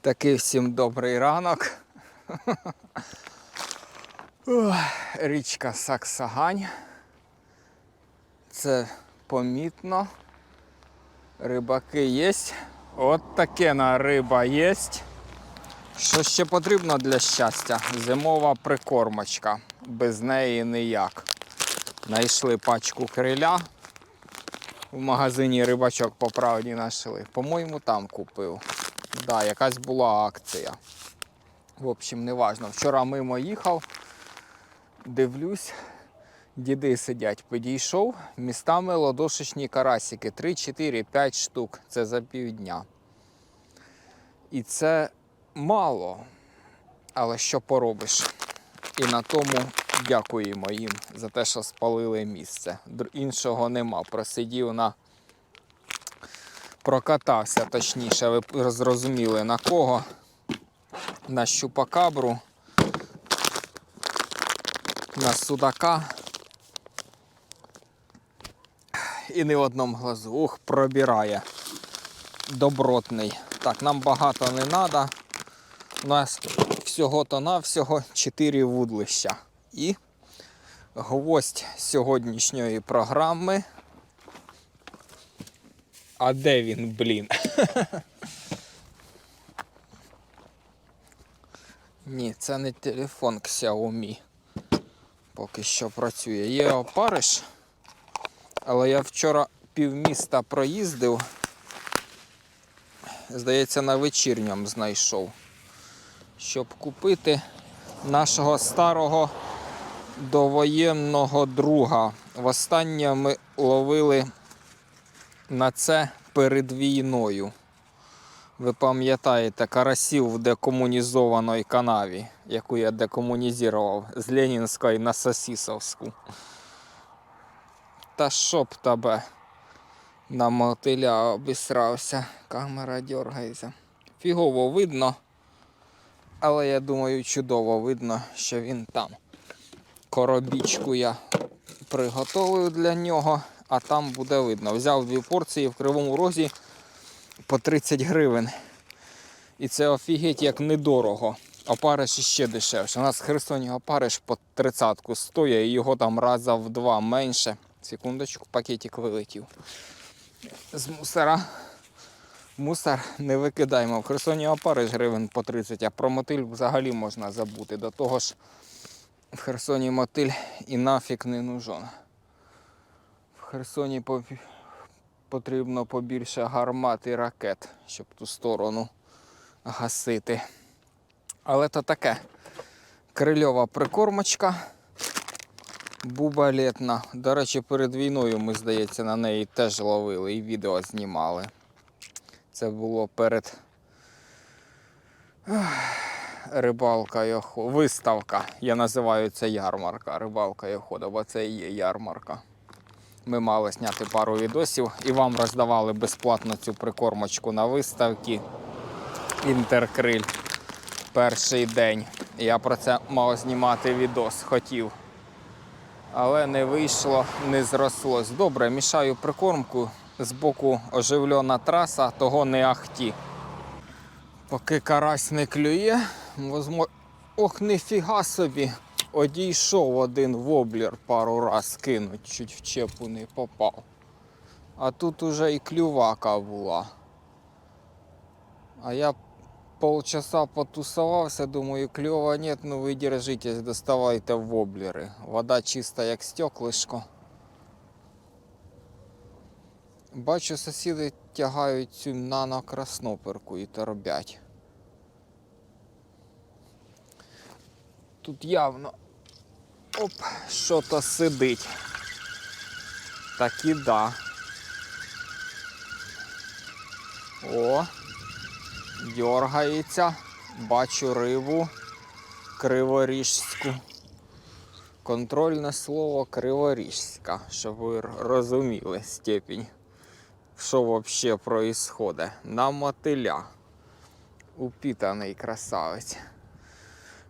Такий всім добрий ранок. Річка Саксагань. Це помітно. Рибаки є. От таке на риба є. Що ще потрібно для щастя? Зимова прикормочка. Без неї ніяк. Знайшли пачку криля. В магазині рибачок по правді знайшли. По-моєму, там купив. Да, якась була акція. В общем, не важно. Вчора мимо їхав, дивлюсь, діди сидять. Підійшов, містами ладошечні карасики. 3, 4, 5 штук. Це за півдня. І це мало. Але що поробиш? І на тому дякуємо їм за те, що спалили місце. Іншого нема. Просидів на прокатався, точніше, ви зрозуміли на кого. На щупакабру, на судака. І не в одному глазу. Ух, пробирає. Добротний. Так, нам багато не треба. У нас всього-то навсього 4 вудлища. І гвоздь сьогоднішньої програми. А де він, блін? Ні, це не телефон Xiaomi. Поки що працює. Є опариш, але я вчора півміста проїздив. Здається, на вечірньому знайшов. Щоб купити нашого старого довоєнного друга. Востаннє ми ловили на це перед війною. Ви пам'ятаєте карасів в декомунізованій канаві, яку я декомунізував з Ленінської на Сосісовську. Та щоб тебе на мотиля обісрався, камера дергається. Фігово видно, але я думаю, чудово видно, що він там. Коробічку я приготовив для нього, а там буде видно. Взяв дві порції в кривому розі по 30 гривень. І це офігеть як недорого. Опариш іще дешевше. У нас Херсоні опариш по 30 стоїть, і його там раза в два менше. Секундочку, пакетик вилетів. З мусора. Мусор не викидаємо. В Херсоні опариш гривень по 30, а про мотиль взагалі можна забути. До того ж, в Херсоні мотиль і нафіг не нужен. Херсоні потрібно побільше гармат і ракет, щоб ту сторону гасити. Але то таке. Крильова прикормочка. Бубалетна. До речі, перед війною ми, здається, на неї теж ловили і відео знімали. Це було перед охо- Виставка. Я називаю це ярмарка. Рибалка і охота, бо це і є ярмарка. Ми мали зняти пару відосів і вам роздавали безплатно цю прикормочку на виставці Інтеркриль. Перший день. Я про це мав знімати відос, хотів. Але не вийшло, не зрослось. Добре, мішаю прикормку. Збоку оживлена траса, того не ахті. Поки карась не клює, возмо... ох, ніфіга собі. Одійшов один воблер пару раз кинуть, чуть в чепу не попав. А тут уже і клювака була. А я полчаса потусувався, думаю, кльова нет, ну ви держитесь, доставайте воблери. Вода чиста, як стеклишко. Бачу, сусіди тягають цю нано-красноперку і торбять. Тут явно оп, що-то сидить. Так і да. О, дергається. Бачу рибу криворіжську. Контрольне слово криворіжська, щоб ви розуміли степінь, що взагалі происходить. На мотиля. Упітаний красавець.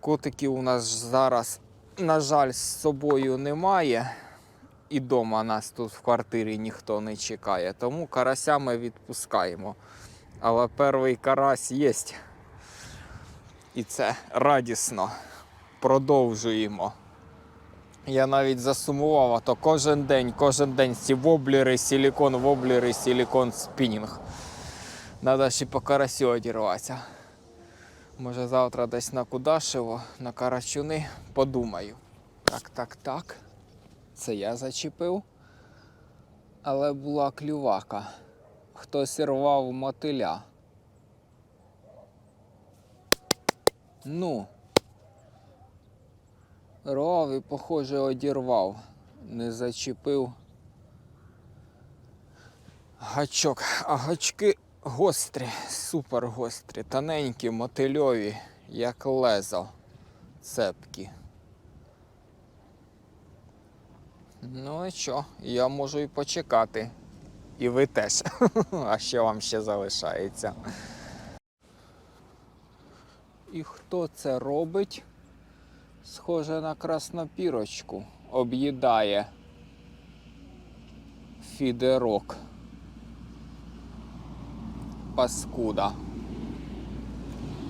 Котиків у нас зараз, на жаль, з собою немає. І дома нас тут в квартирі ніхто не чекає. Тому карася ми відпускаємо. Але перший карась є. І це радісно. Продовжуємо. Я навіть засумував, а то кожен день, кожен день ці воблери, силікон, воблери, силікон, спінінг. Надо ще по карасю одірватися. Може завтра десь на Кудашево, на Карачуни подумаю. Так, так, так. Це я зачепив. Але була клювака. Хтось рвав мотиля. Ну. Рвав і, похоже, одірвав. Не зачепив. Гачок. А гачки гострі, супер гострі, тоненькі, мотильові, як лезо. Цепкі. Ну і що, я можу і почекати. І ви теж. А що вам ще залишається? І хто це робить? Схоже на краснопірочку. Об'їдає фідерок. Паскуда.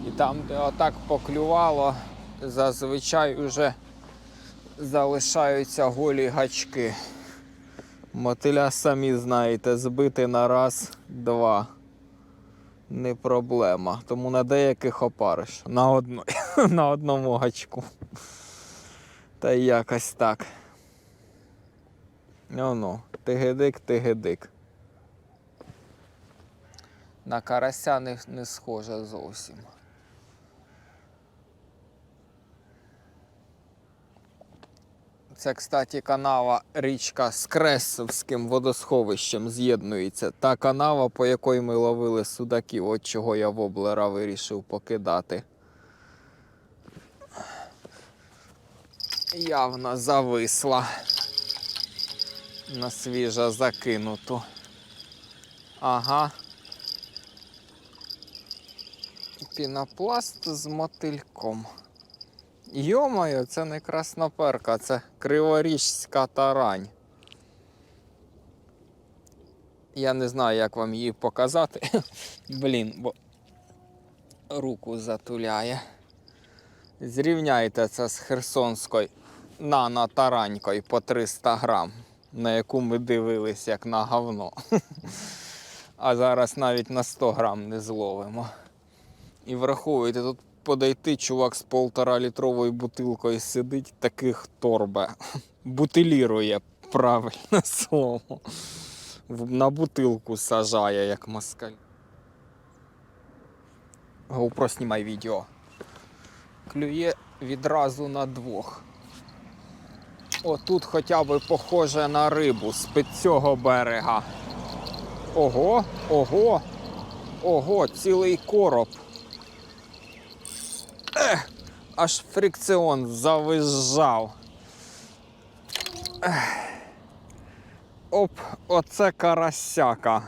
І там, де отак поклювало, зазвичай вже залишаються голі гачки. Мотиля самі знаєте, збити на раз, два. Не проблема. Тому на деяких опариш. На, одно, на одному гачку. Та якось так. Ну-ну, тигедик, тигедик. На карася не, не схоже зовсім. Це, кстати, канава річка з Кресовським водосховищем з'єднується. Та канава, по якій ми ловили судаків, от чого я воблера вирішив покидати. Явно зависла. На свіжо закинуту. Ага. Пінопласт з мотильком. Йомаю, це не красноперка, це криворіжська тарань. Я не знаю, як вам її показати. Блін, бо руку затуляє. Зрівняйте це з херсонською нано-таранькою по 300 грам, на яку ми дивились як на говно. А зараз навіть на 100 грам не зловимо. І враховуйте, тут подойти чувак з полтора літровою бутилкою сидить, таких торбе. Бутилірує правильне слово. На бутилку сажає, як москаль. GoPro знімай відео. Клює відразу на двох. Отут хоча б похоже на рибу з під цього берега. Ого, ого, ого, цілий короб. Аж фрикціон завизжав. Оп, оце карасяка.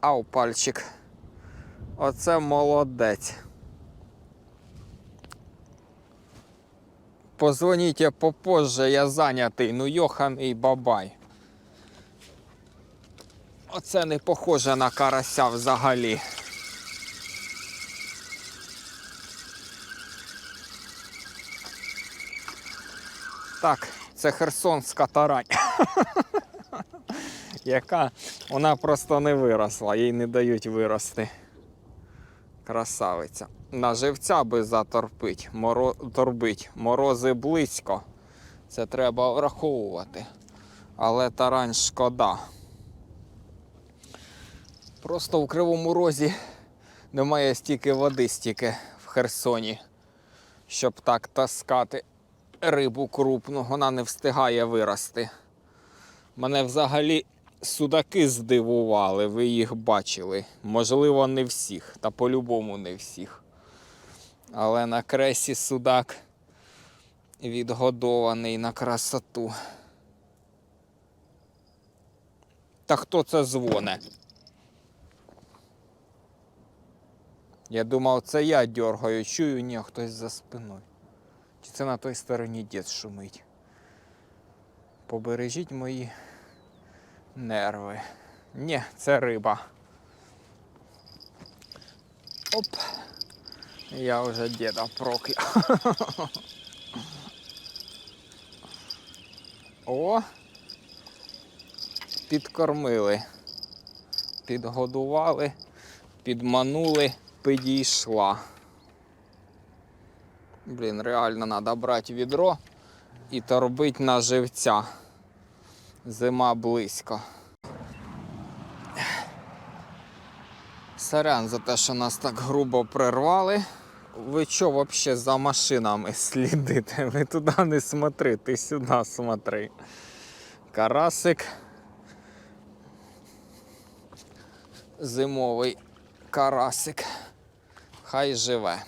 Ау, пальчик. Оце молодець. Позвоніть попозже, я зайнятий. Ну йоханий бабай. Оце не похоже на карася взагалі. Так, це херсонська тарань. Яка вона просто не виросла, їй не дають вирости. Красавиця. На живця би заторпить, моро... торбить. Морози близько. Це треба враховувати. Але тарань шкода. Просто в Кривому Розі немає стільки води, стільки в Херсоні, щоб так таскати рибу крупну. Вона не встигає вирости. Мене взагалі судаки здивували, ви їх бачили. Можливо, не всіх, та по-любому не всіх. Але на кресі судак відгодований на красоту. Та хто це дзвоне? Я думав, це я дергаю, чую, ні, хтось за спиною. Це на той стороні дід шумить? Побережіть мої нерви. Ні, це риба. Оп. Я вже діда прокляв. О! Підкормили, підгодували, підманули, підійшла. Блін, реально треба брати відро і торбить на живця. Зима близько. Сорян за те, що нас так грубо прервали. Ви що взагалі за машинами слідите? Ви туди не смотри, ти сюди смотри. Карасик. Зимовий карасик. Хай живе.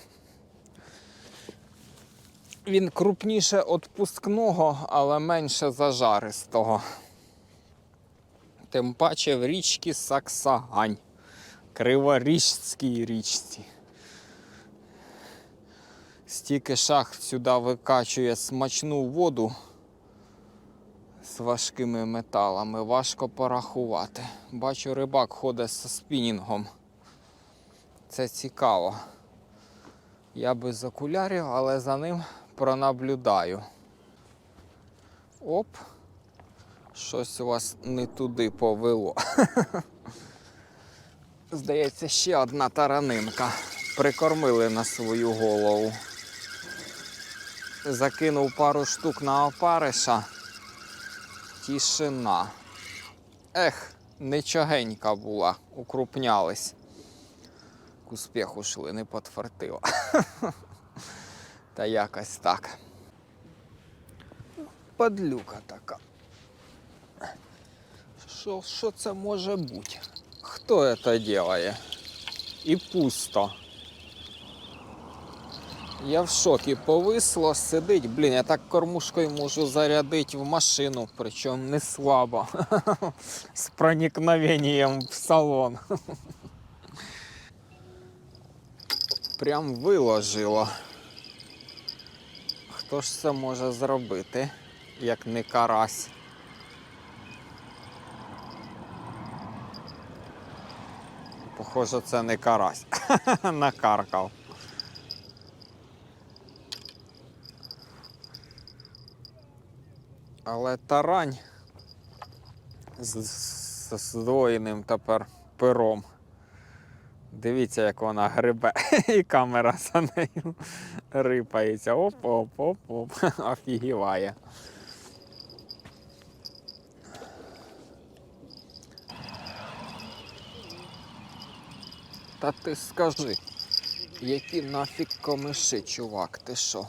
Він крупніше отпускного, але менше зажаристого. Тим паче в річці Саксагань. Криворіжській річці. Стільки шахт сюди викачує смачну воду з важкими металами. Важко порахувати. Бачу, рибак ходить зі спінінгом. Це цікаво. Я без окулярів, але за ним пронаблюдаю. Оп. Щось у вас не туди повело. Здається, ще одна таранинка. Прикормили на свою голову. Закинув пару штук на опариша. Тишина. Ех, нічогенька була, укрупнялись. К успіху шли, не подфартило. Та якось так. Падлюка така. Що, що це може бути? Хто це делає? І пусто. Я в шокі повисло, сидить. Блін, я так кормушкою можу зарядити в машину, причому не слабо. З проникновенням в салон. Прям виложило. Хто ж це може зробити, як не карась? Похоже, це не карась. Накаркав. Але тарань з, здвоєним тепер пером. Дивіться, як вона грибе, і камера за нею рипається. Оп-оп-оп-оп. Офігіває. Та ти скажи, які нафіг комиші, чувак, ти що?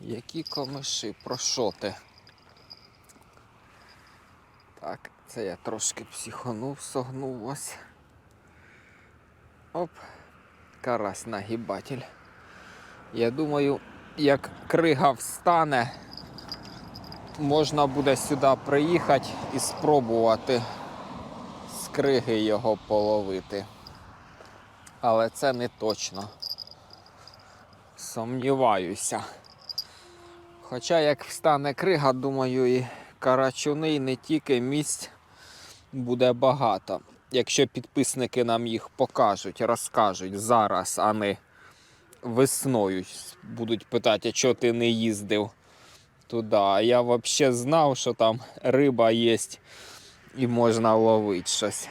Які комиші, про що ти? Так, це я трошки психанув, согнув ось. Оп, карась нагибатель. Я думаю, як крига встане, можна буде сюди приїхати і спробувати з криги його половити. Але це не точно. Сумніваюся. Хоча як встане крига, думаю, і карачуни, і не тільки місць буде багато. Якщо підписники нам їх покажуть, розкажуть зараз, а не весною будуть питати, а чого ти не їздив туди. А я взагалі знав, що там риба є і можна ловити щось.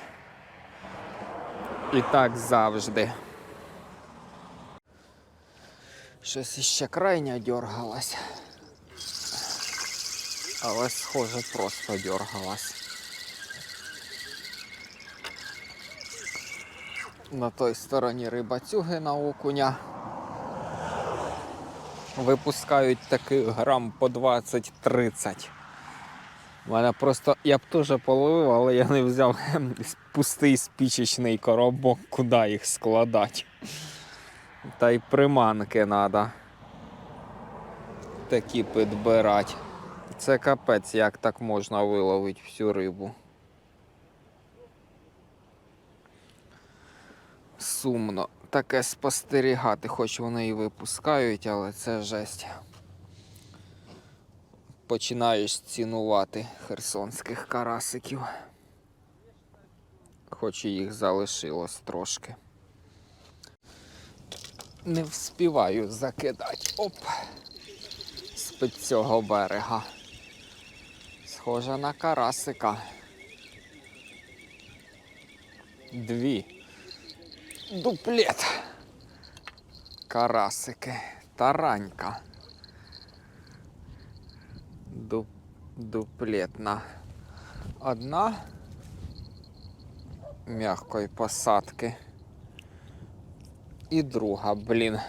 І так завжди. Щось іще крайня дергалась. Але схоже просто дергалась. На той стороні рибацюги на окуня. Випускають таких грам по 20-30. У мене просто я б теж половив, але я не взяв пустий спічечний коробок, куди їх складати. Та й приманки треба. Такі підбирати. Це капець, як так можна виловити всю рибу. Сумно таке спостерігати, хоч вони і випускають, але це жесть. Починаєш цінувати херсонських карасиків. Хоч і їх залишилось трошки. не вспіваю закидати. Оп. З-під цього берега. Схоже на карасика. Дві. Дуплет. Карасики. Таранька. Ду... Дуплетна. Одна м'якої посадки. І друга, блін.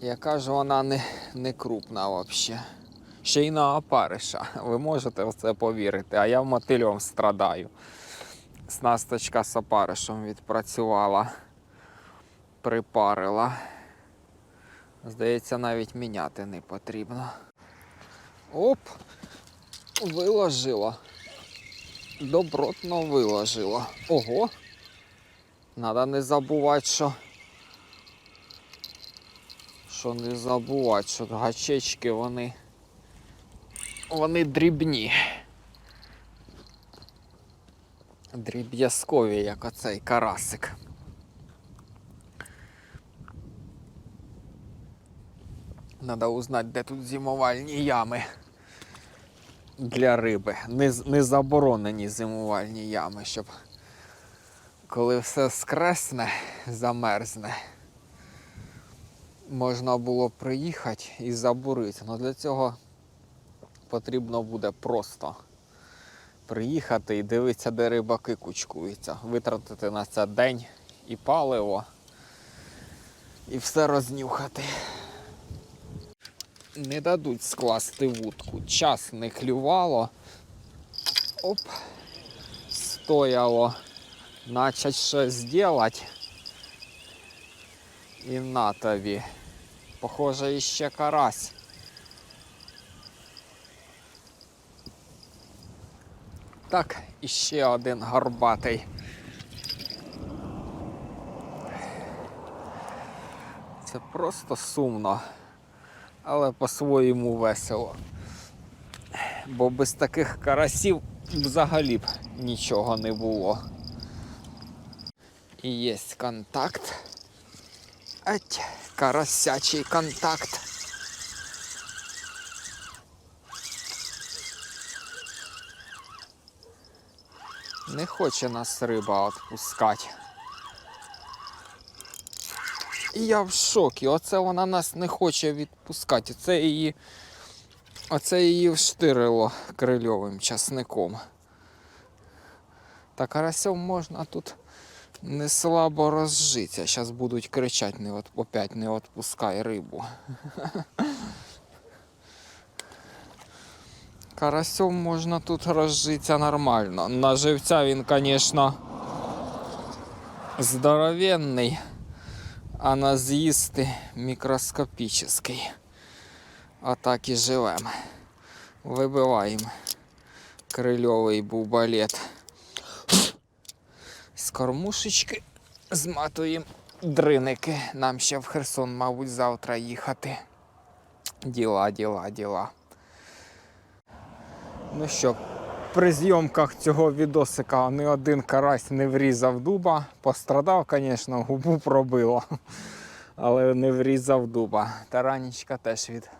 Яка ж вона не, не крупна взагалі. Ще й на опариша. Ви можете в це повірити, а я мотильом страдаю. Снасточка з опаришем відпрацювала, припарила. Здається, навіть міняти не потрібно. Оп! Виложила. Добротно виложила. Ого! Надо не забувати, що. Що не забувати, що гачечки вони. Вони дрібні. Дріб'язкові, як оцей карасик. Надо узнати, де тут зимувальні ями для риби. Не, не заборонені зимувальні ями, щоб коли все скресне, замерзне, можна було приїхати і забурити. Але для цього потрібно буде просто приїхати і дивитися, де рибаки кучкуються. Витратити на це день і паливо, і все рознюхати. Не дадуть скласти вудку. Час не клювало. Оп. Стояло начать щось зробити. І на тобі. Похоже, іще карась. Так, іще один горбатий. Це просто сумно, але по-своєму весело. Бо без таких карасів взагалі б нічого не було. І є контакт. Ать, карасячий контакт. Не хоче нас риба відпускати. І я в шокі. Оце вона нас не хоче відпускати. Оце її, оце її вштирило крильовим часником. Та карасьом можна тут не слабо розжитися. Зараз будуть кричати, не от, опять не відпускай рибу. Карасьом можна тут розжитися нормально. На живця він, звісно, здоровенний, а на з'їсти мікроскопічний. А так і живемо. Вибиваємо крильовий бубалет з кормушечки, зматуємо дриники. Нам ще в Херсон, мабуть, завтра їхати. Діла, діла, діла. Ну що, при зйомках цього відосика ні один карась не врізав дуба. Пострадав, звісно, губу пробило, але не врізав дуба. Таранічка теж від...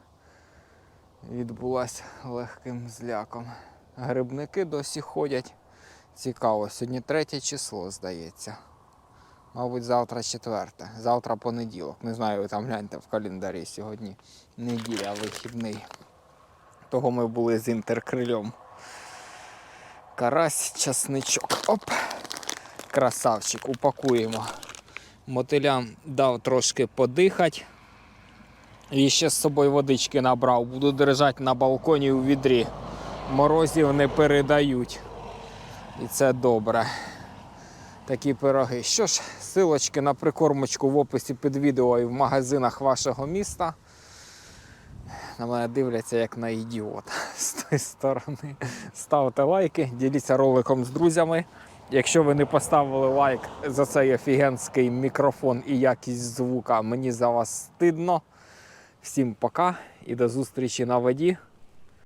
відбулася легким зляком. Грибники досі ходять. Цікаво, сьогодні третє число, здається. Мабуть, завтра четверте. Завтра понеділок. Не знаю, ви там гляньте в календарі сьогодні. Неділя, вихідний. Того ми були з інтеркрильом. Карась, часничок. Оп! Красавчик, упакуємо. Мотилям дав трошки подихати. І ще з собою водички набрав. Буду держати на балконі у відрі. Морозів не передають. І це добре. Такі пироги. Що ж, силочки на прикормочку в описі під відео і в магазинах вашого міста. На мене дивляться як на ідіота з тої сторони. Ставте лайки, діліться роликом з друзями. Якщо ви не поставили лайк за цей офігенський мікрофон і якість звука, мені за вас стидно. Всім пока і до зустрічі на воді.